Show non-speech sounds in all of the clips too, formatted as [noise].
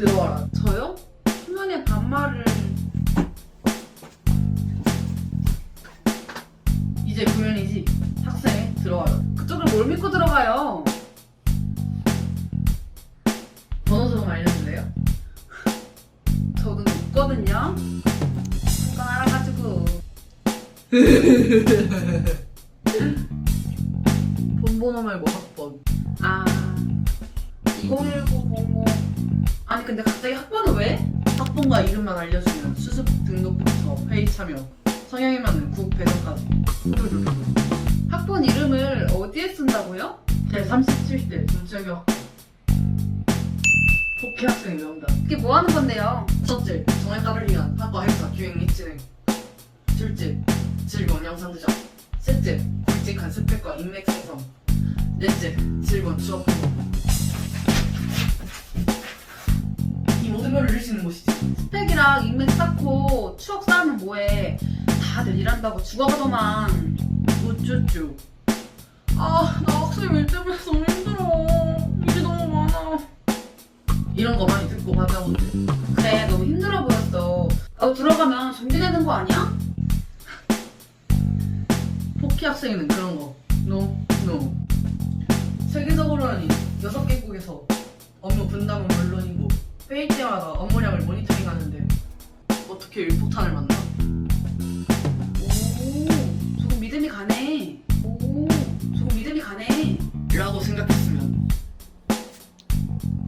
들어와라. 저요? 수면의 반말을 이제 구면이지. 학생에 들어와라. 그쪽을 뭘 믿고 들어가요? [laughs] 번호 좀 알려줄래요? 저도 없거든요. 한건 알아가지고 본번호 말고 학번. 아20190 아니 근데 갑자기 학번은 왜? 학번과 이름만 알려주면 수습 등록부터 회의 참여, 성향에 맞는 국 배정까지. 학번 이름을 어디에 쓴다고요? 제 37대 정치학교 학번. 복희 학생 명단. 그게 뭐 하는 건데요? 첫째, 정액가를 위한 학과 행사 기획 및 진행. 둘째, 즐거운 영상 제작. 셋째, 굵직한 스펙과 인맥 생성. 넷째, 즐거운 추억 회 있는 곳이지. 스펙이랑 인맥 쌓고 추억 쌓으면 뭐해 다들 일한다고 죽어가더만 우쭈쭈. 아, 나 학생 일 때문에 너무 힘들어. 일이 너무 많아. 이런 거 많이 듣고 받아본대. 그래 너무 힘들어 보였어 어, 들어가면 정지되는 거 아니야? 포키 학생에는 그런 거. 노, 노. 세계적으로는 6개국에서 업무 분담은 물론이고 회의 때마다 업무 어떻게 일폭탄을 만나? 오 조금 믿음이 가네 오 조금 믿음이 가네 라고 생각했으면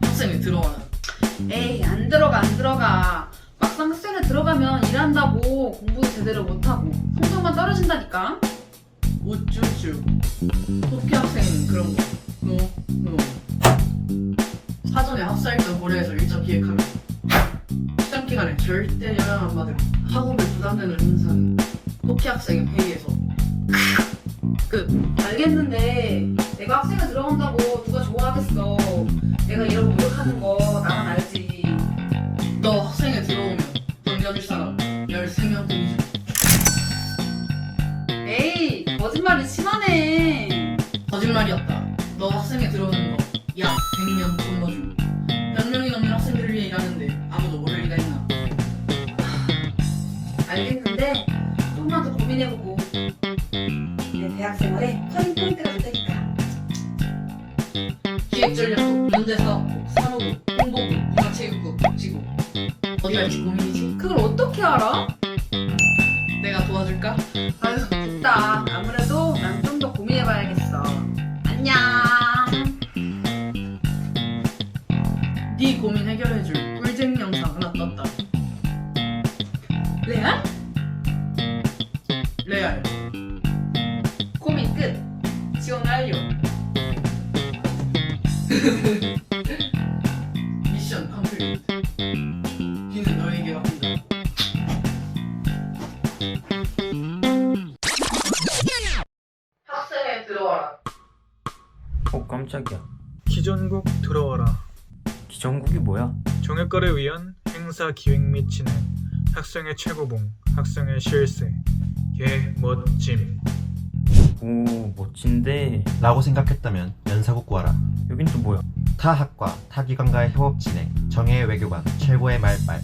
학생에 들어와라. 에이 안 들어가 안 들어가 막상 학생에 들어가면 일한다고 공부도 제대로 못하고 성적만 떨어진다니까 우쭈쭈. 포키 학생에는 그런 거. 노, 노. 사전에 학사일정 고려해서 일정 기획하면 기간에 절대 영향 안 받을 학업에 부담되는 행사는 포키 학생의 회의에서 끝. 알겠는데 내가 학생에 들어간다고 누가 좋아하겠어 내가 이러고 노력하는 거 나만 알지 너 학생에 들어오면 던져줄 사람 13명 뿐이지. 에이 거짓말이 심하네 거짓말이었다. 너 학생에 들어오는 거약 100명 고민해보고 내 대학 생활에 터닝 포인트가 될 테니까 기획전략부, 문제사업부, 사무부, 홍보부, 문화체육부, 복지부. 어디 갈지 고민이지. 그걸 어떻게 알아? 내가 도와줄까? 아유 됐다 아무래도 난 좀 더 고민해봐야겠어 안녕 네 고민 해결해줄 꿀잼 영상 하나 떴다. 레알. 미션 컴플리트. 비는 너에게 맡긴다. 학생에 들어와라. 어 깜짝이야 기존국 들어와라. 기정국이 뭐야? 정액거래 위한 행사 기획 및 진행. 학생의 최고봉, 학생의 실세. 개 멋짐. 오 멋진데 라고 생각했다면 연사국 구하라. 여긴 또 뭐야? 타 학과, 타 기관과의 협업 진행, 정예의 외교관, 최고의 말빨.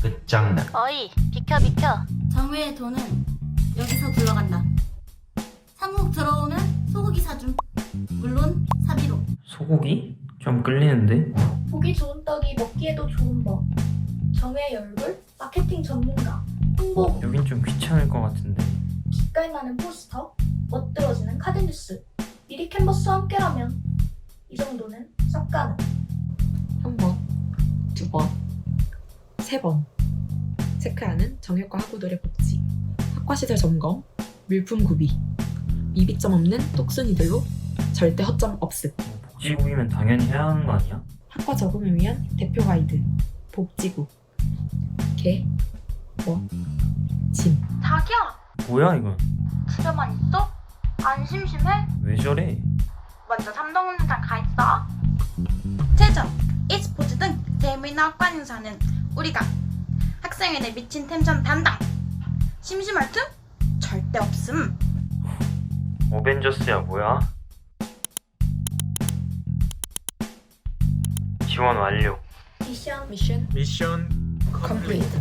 끝장나. 어이, 비켜 비켜. 정외의 돈은 여기서 굴러간다. 사무국 들어오면 소고기 사줌. 물론 사비로. 소고기? 좀 끌리는데? 보기 좋은 떡이 먹기에도 좋은 법. 정의 얼굴, 마케팅 전문가, 홍보, 여긴 좀 귀찮을 것 같은데 기깔 나는 포스터, 멋들어지는 카드 뉴스. 미리 캔버스와 함께라면 이 정도는 싹 가능. 한 번, 두 번, 세 번. 체크하는 정형과 학우들의 복지. 학과 시설 점검, 물품 구비. 미비점 없는 똑순이들로 절대 허점 없음. 뭐 복지국이면 당연히 해야 하는 거 아니야? 학과 적응을 위한 대표 가이드. 복지국. 개, 뭐, 짐. 자기야, 뭐야 이건? 집에만 있어? 안 심심해? 왜 저래? 먼저 삼동 운동장 가 있어. 체전, e스포츠 등 재미있는 학과 행사는 우리가 학생회대 미친 템션 담당. 심심할 틈? 절대 없음. 어벤져스야 뭐야? 지원 완료 미션 미션 미션 컴플리트 컴플리트